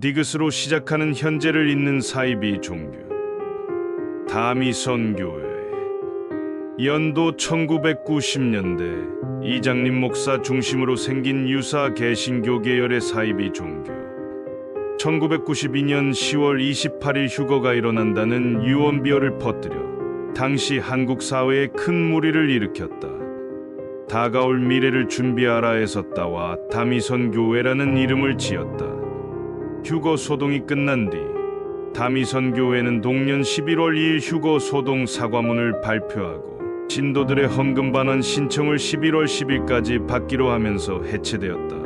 디귿으로 시작하는 현재를 잇는 사이비 종교 다미선교회 연도 1990년대 이장님 목사 중심으로 생긴 유사 개신교 계열의 사이비 종교 1992년 10월 28일 휴거가 일어난다는 유언비어를 퍼뜨려 당시 한국 사회에 큰 무리를 일으켰다. 다가올 미래를 준비하라 에서 따와 다미선 교회라는 이름을 지었다. 휴거 소동이 끝난 뒤 다미선 교회는 동년 11월 2일 휴거 소동 사과문을 발표하고 신도들의 헌금 반환 신청을 11월 10일까지 받기로 하면서 해체되었다.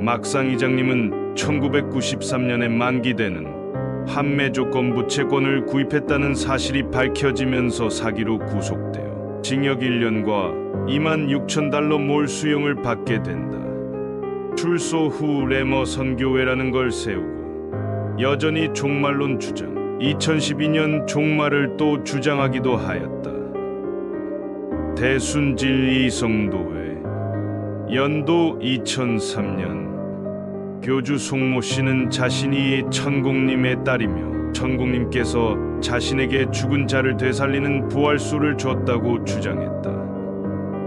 막상 이장님은 1993년에 만기되는 환매 조건 부채권을 구입했다는 사실이 밝혀지면서 사기로 구속되어 징역 1년과 2만 6천 달러 몰 수용을 받게 된다. 출소 후 레머 선교회라는 걸 세우고 여전히 종말론 주장, 2012년 종말을 또 주장하기도 하였다. 대순진리 성도회 연도 2003년 교주 송모 씨는 자신이 천공님의 딸이며 천공님께서 자신에게 죽은 자를 되살리는 부활수를 줬다고 주장했다.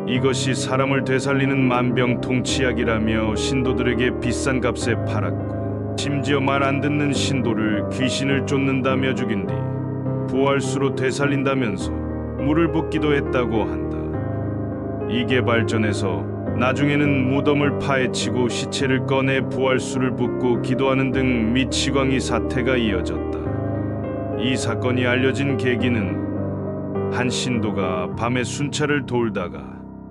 이것이 사람을 되살리는 만병통치약이라며 신도들에게 비싼 값에 팔았고 심지어 말 안 듣는 신도를 귀신을 쫓는다며 죽인 뒤 부활수로 되살린다면서 물을 붓기도 했다고 한다. 이게 발전해서 나중에는 무덤을 파헤치고 시체를 꺼내 부활수를 붓고 기도하는 등 미치광이 사태가 이어졌다. 이 사건이 알려진 계기는 한 신도가 밤에 순찰을 돌다가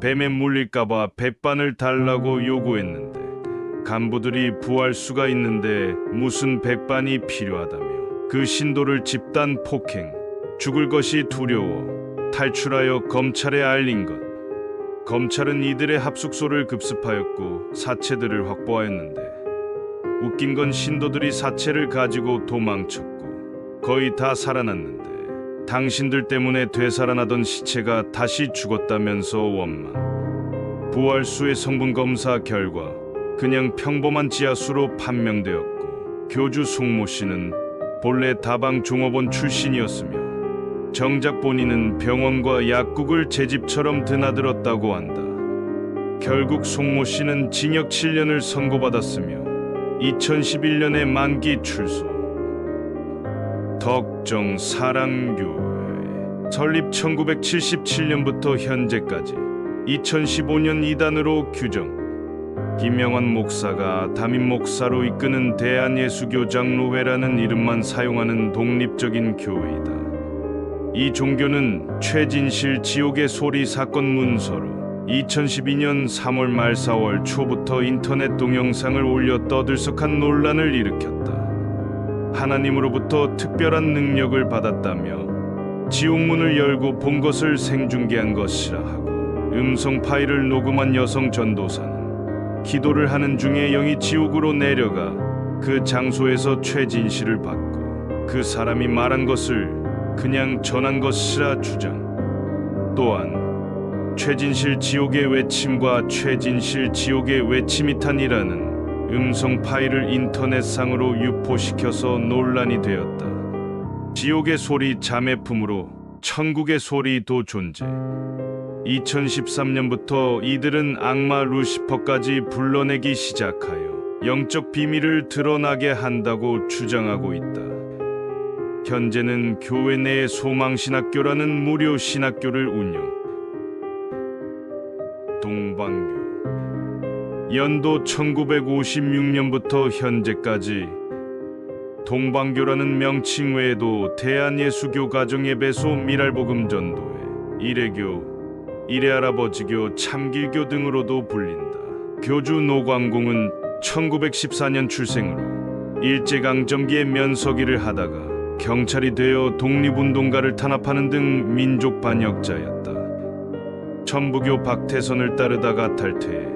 뱀에 물릴까봐 백반을 달라고 요구했는데 간부들이 부활수가 있는데 무슨 백반이 필요하다며 그 신도를 집단 폭행, 죽을 것이 두려워 탈출하여 검찰에 알린 것. 검찰은 이들의 합숙소를 급습하였고 사체들을 확보하였는데 웃긴 건 신도들이 사체를 가지고 도망쳤고 거의 다 살아났는데 당신들 때문에 되살아나던 시체가 다시 죽었다면서 원망. 부활수의 성분 검사 결과 그냥 평범한 지하수로 판명되었고 교주 송모 씨는 본래 다방 종업원 출신이었으며 정작 본인은 병원과 약국을 제 집처럼 드나들었다고 한다. 결국 송모 씨는 징역 7년을 선고받았으며 2011년에 만기 출소. 덕정 사랑교회 설립 1977년부터 현재까지 2015년 이단으로 규정. 김영환 목사가 담임 목사로 이끄는 대한예수교 장로회라는 이름만 사용하는 독립적인 교회이다. 이 종교는 최진실 지옥의 소리 사건 문서로 2012년 3월 말 4월 초부터 인터넷 동영상을 올려 떠들썩한 논란을 일으켰다. 하나님으로부터 특별한 능력을 받았다며 지옥문을 열고 본 것을 생중계한 것이라 하고 음성 파일을 녹음한 여성 전도사는 기도를 하는 중에 영이 지옥으로 내려가 그 장소에서 최진실을 받고 그 사람이 말한 것을 그냥 전한 것이라 주장. 또한 최진실 지옥의 외침과 최진실 지옥의 외침이 탄이라는 음성 파일을 인터넷상으로 유포시켜서 논란이 되었다. 지옥의 소리 자매품으로 천국의 소리도 존재. 2013년부터 이들은 악마 루시퍼까지 불러내기 시작하여 영적 비밀을 드러나게 한다고 주장하고 있다. 현재는 교회 내에 소망신학교라는 무료 신학교를 운영. 동방교 연도 1956년부터 현재까지 동방교라는 명칭 외에도 대한예수교 가정예배소 미랄복음 전도회, 이래교, 이래할아버지교, 참길교 등으로도 불린다. 교주 노광공은 1914년 출생으로 일제강점기에 면서기를 하다가 경찰이 되어 독립운동가를 탄압하는 등 민족 반역자였다. 천부교 박태선을 따르다가 탈퇴해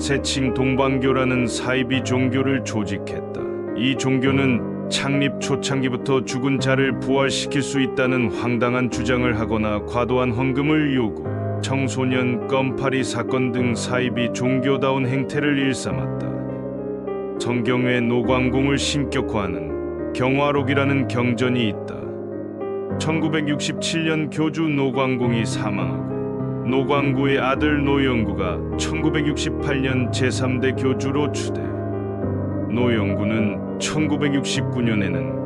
세칭 동방교라는 사이비 종교를 조직했다. 이 종교는 창립 초창기부터 죽은 자를 부활시킬 수 있다는 황당한 주장을 하거나 과도한 헌금을 요구, 청소년 껌파리 사건 등 사이비 종교다운 행태를 일삼았다. 성경의 노광공을 신격화하는 경화록이라는 경전이 있다. 1967년 교주 노광공이 사망하고 노광구의 아들 노영구가 1968년 제3대 교주로 추대. 노영구는 1969년에는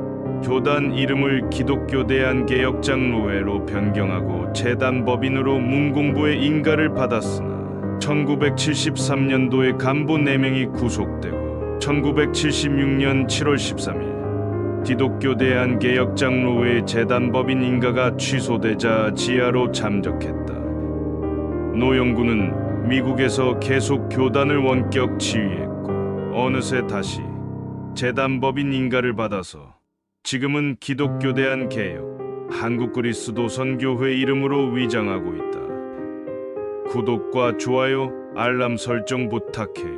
교단 이름을 기독교 대한개혁 장로회로 변경하고 재단법인으로 문공부의 인가를 받았으나 1973년도에 간부 4명이 구속되고 1976년 7월 13일 기독교 대한개혁 장로회 재단법인 인가가 취소되자 지하로 잠적했다. 노영구는 미국에서 계속 교단을 원격 지휘했고 어느새 다시 재단법인 인가를 받아서 지금은 기독교 대한 개혁 한국 그리스도 선교회 이름으로 위장하고 있다. 구독과 좋아요, 알람 설정 부탁해.